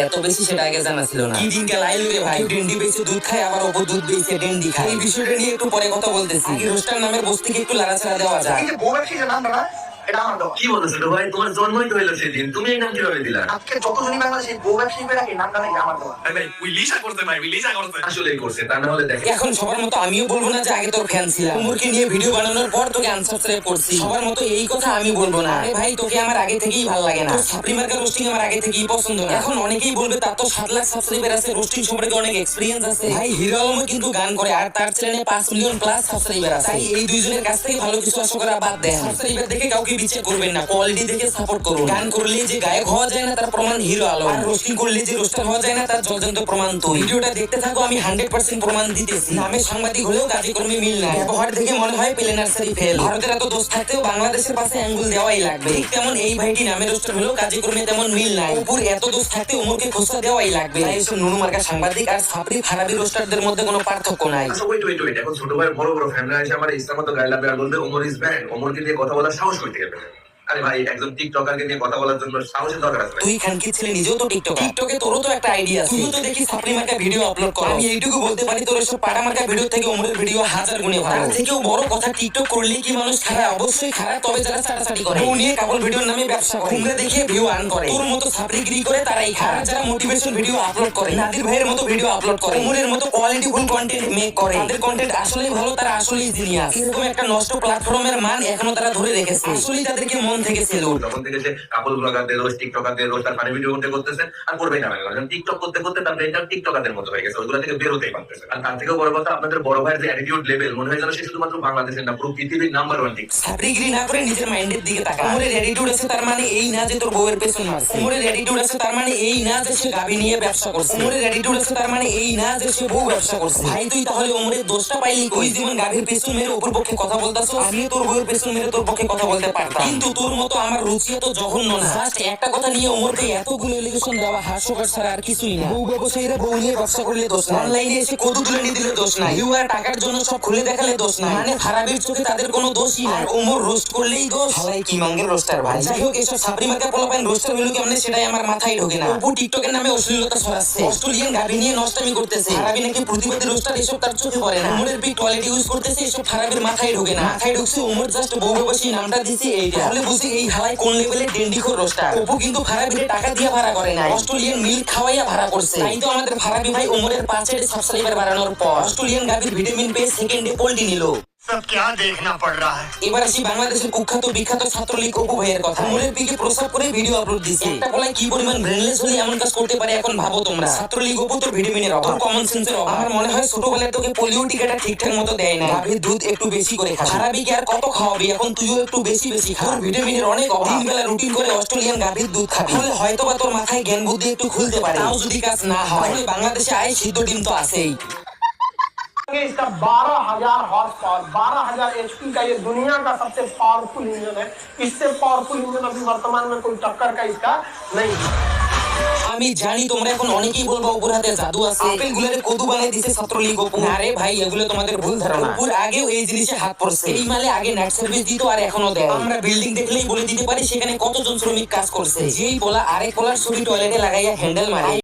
এত বেশি সেটা আগে জানা ছিল না কি ভাই ডেন্ডি বেশি দুধ খায় আবার ওপর দুধ বেশি ডেন্ডি খায় বিষয়টা নিয়ে একটু পরে কথা বলতেছি। আগে রোস্টার নামের বস্তিকে একটু লাগাছাড়া দেওয়া যায় বউ রাখি যে এটা আমার দেওয়া কি বলছো ছোট ভাই তোমার জন্মই তো হইল সেদিন। তুমি এই নাম কীভাবে দিলা? আজকে যতজনই বাংলাদেশে বউ ব্যবসায়ী করে রাখি নামটা আমার দেওয়া আসলেই করছে তা না হলে দেখে। এখন সবার মতো আমিও বলব না যে আগে তোর ফ্যান ছিলাম। উমরকে নিয়ে ভিডিও বানানোর পর তোকে আনসাবস্ক্রাইব করছি। সবার মতো এই কথা আমি বলব না। আরে ভাই তোকে আমার আগে থেকেই ভালো লাগে না। তোর মার্কার রোস্টিং আমার আগে থেকেই পছন্দ না। এখন অনেকেই বলবে তার তো সাত লাখ সাবস্ক্রাইবার আছে রোস্টিং সম্পর্কে অনেক এক্সপিরিয়েন্স আছে। ভাই হিরো আলমও কিন্তু গান করে আর তার চ্যানেলে পাঁচ মিলিয়ন প্লাস সাবস্ক্রাইবার আছে। তাই এই দুইজনের কাছ থেকে ভালো কিছু আশা করা বাদ দেন। সাবস্ক্রাইবার দেখে কাউকে করবেন না। কোয়ালিটি দেখে সাপোর্ট করুন। গান করলে যে গায়ক হওয়া যায় না, তার প্রমাণ হিরো আর রোস্টিং করলে যে রোস্টার হওয়া যায় না, তার জলজন্ত প্রমাণ তুই। ভিডিওটা দেখতে থাকো, আমি হান্ড্রেড পার্সেন্ট প্রমাণ দিতেছি। নামে সাংবাদিক হলেও কাজকর্মে মিল নাই। ব্যবহার দেখে মনে হয় প্লে নার্সারি ফেল। ভারতের এত দোষ থাকতেও বাংলাদেশের পাশে আঙ্গুল দেওয়াই লাগবে। তেমন এই ভাইটি নামে রোস্টার হলেও কাজকর্মে তেমন মিল নাই। এত দোষ থাকতে খোঁজটা দেওয়াই লাগবে। তাই সাংবাদিক আর সাপড়ি ফারাবি রোস্টারদের মধ্যে কোনো পার্থক্য নাই। ওয়েট ওয়েট ওয়েট এখন ছোট ভাই বড় বড় ফ্যানরা এসে আমার ইসলাম মতো গাইলা বেয়ার ইজ ওমরকে কথা বলার সাহস করতে পেলেন আরে ভাই, একজন টিকটকারকে নিয়ে কথা বলার জন্য সাহসের দরকার আছে তুই খানকি ছেলে, নিজেও তো টিকটক টিকটকে তোরও তো একটা আইডিয়া আছে। তুই তো দেখি সাপ্লি মার্কা ভিডিও আপলোড কর। আমি এইটুকু বলতে পারি, তোর এসব পাড়া মার্কা ভিডিও থেকে উমরের ভিডিও হাজার গুণে ভালো। তার থেকেও বড় কথা, টিকটক করলে কি মানুষ খারাপ? অবশ্যই খারাপ, তবে যারা চাটাচাটি করে। বউ নিয়ে কাপড় ভিডিওর নামে ব্যবসা করে। তোমরা দেখে ভিউ আর্ন করে। তোর মতো সাপ্লিগিরি করে তারাই খারাপ। যারা মোটিভেশন ভিডিও আপলোড করে, নাদির ভাইয়ের মতো ভিডিও আপলোড করে উমরের মতো কোয়ালিটি ফুল কন্টেন্ট মেক করে, তাদের কন্টেন্ট আসলেই ভালো, তারা আসলেই জিনিয়াস এরকম একটা নষ্ট প্ল্যাটফর্মের মান এখনও তারা ধরে রেখেছে। আসলেই তাদেরকে মন থেকে সেলুট তখন থেকে সে কাপল ব্লগারদের রোজ টিকটকারদের রোজ তার ফানি ভিডিও করতে করতেছে, আর করবেই না কারণ টিকটক করতে করতে তার ব্রেনটা টিকটকারদের মতো হয়ে গেছে ওইগুলো থেকে বের হতেই পারতেছে আর তার থেকেও বড় কথা, আপনাদের বড় ভাইয়ের যে অ্যাটিটিউড লেভেল মনে হয় যেন সে শুধুমাত্র বাংলাদেশের না, পুরো পৃথিবীর নাম্বার ওয়ান টিক না করে নিজের মাইন্ডের দিকে তাকা উমরের অ্যাটিটিউড আছে তার মানে এই না যে তোর বউয়ের মারছে। উমরের অ্যাটিটিউড আছে তার মানে এই না যে সে গাবি নিয়ে ব্যবসা করছে। উমরের অ্যাটিটিউড আছে তার মানে এই না যে সে বউ ব্যবসা করছে। ভাই, তুই তাহলে উমরের দোষটা পাইলি কই? যেমন গাভীর পেছন মেরে ওপর পক্ষে কথা বলতাছ, আমিও তোর বউয়ের পেছন মেরে তোর পক্ষে কথা বলতে পারতাম। কিন্তু তোর মতো আমার রুচি তো জঘন্য না। জাস্ট একটা কথা নিয়ে উমরকে এতগুলো এলিগেশন দেওয়া হাস্যকর ছাড়া আর কিছুই না। বউ ব্যবসায়ীরা বউ নিয়ে ব্যবসা করলে দোষ না অনলাইনে এসে কদু তুলে নিয়ে দিলে দোষ না ইউ আর টাকার জন্য সব খুলে দেখালে দোষ না মানে খারাপের চোখে তাদের কোনো দোষই নাই। ওমর রোস্ট করলেই দোষ। হালাই কি মাঙ্গের রোস্টার ভাই? যাই হোক এসব সাবরি মার্কা পোলাপাইন রোস্টার হলো কেমন সেটাই আমার মাথায় ঢোকে না? অপু টিকটকের নামে অশ্লীলতা ছড়াচ্ছে। অস্ট্রেলিয়ান গাভি নিয়ে নষ্টামি করতেছে। খারাপি নাকি প্রতিবাদী রোস্টার এসব তার চোখে পড়ে না। উমরের পিক টয়লেট ইউজ করতেছে এসব খারাপের মাথায় ঢোকে না। মাথায় ঢুকছে উমর জাস্ট বহুবাসী নামটা দিছে এইটা। তাহলে বুঝি এই হালাই কোন লেভেলের ডেন্ডিখোর রোস্টার? অপু কিন্তু ভাড়া বিলে টাকা দিয়ে ভাড়া করে না অস্ট্রেলিয়ান মিল খাওয়াইয়া ভাড়া করছে। তাই তো আমাদের ভাড়া ভাই উমরের পাঁচের সাবস্ক্রাইবার বাড়ানোর পর। অস্ট্রেলিয়ান গাভীর ভিটামিন পেয়ে সেকেন্ডে পোল্টি নিল। সব কে দেখনা পড় রা হ্যায় এবার আসি বাংলাদেশের কুখ্যাত বিখ্যাত ছাত্রলীগ অপু ভাইয়ের কথা। মনের দিকে প্রস্তাব করে ভিডিও আপলোড দিছে। একটা বলাই কি পরিমাণ ব্রেনলেস হলে এমন কাজ করতে পারে এখন ভাবো তোমরা? ছাত্রলীগ অপু তো ভিটামিনের অভাব। কমন সেন্সের অভাব। আমার মনে হয় ছোটবেলায় তোকে পোলিও টিকাটা ঠিকঠাক মতো দেয় না ভাবি দুধ একটু বেশি করে খা খারাপি কি আর কত খাওয়াবি? এখন তুইও একটু বেশি বেশি খা। ভিটামিনের অনেক অভাব। দিনবেলা রুটিন করে অস্ট্রেলিয়ান গাভীর দুধ খাবি। তাহলে হয়তো বা তোর মাথায় জ্ঞান বুদ্ধি একটু খুলতে পারে। তাও যদি কাজ না হয় বাংলাদেশে আয় সিদ্ধ ডিম তো আছেই। इसका बारह हजार हॉर्स पावर बारह हजार एचपी का ये दुनिया का सबसे पावरफुल इंजन है इससे पावरफुल इंजन अभी वर्तमान में कोई टक्कर का इसका नहीं है আমি জানি তোমরা এখন অনেকেই বলবো উপর হাতে জাদু আছে আপেল গুলারে কদু বানিয়ে দিছে ছাত্রলীগ অপু আরে ভাই এগুলো তোমাদের ভুল ধারণা উপর আগেও এই জিনিসে হাত পড়ছে এই মালে আগে নেট সার্ভিস দিত আর এখনো দেয় আমরা বিল্ডিং দেখলেই বলে দিতে পারি সেখানে কতজন শ্রমিক কাজ করছে যেই বলা আরেক বলার ছবি টয়লেটে লাগাইয়া হ্যান্ডেল মারে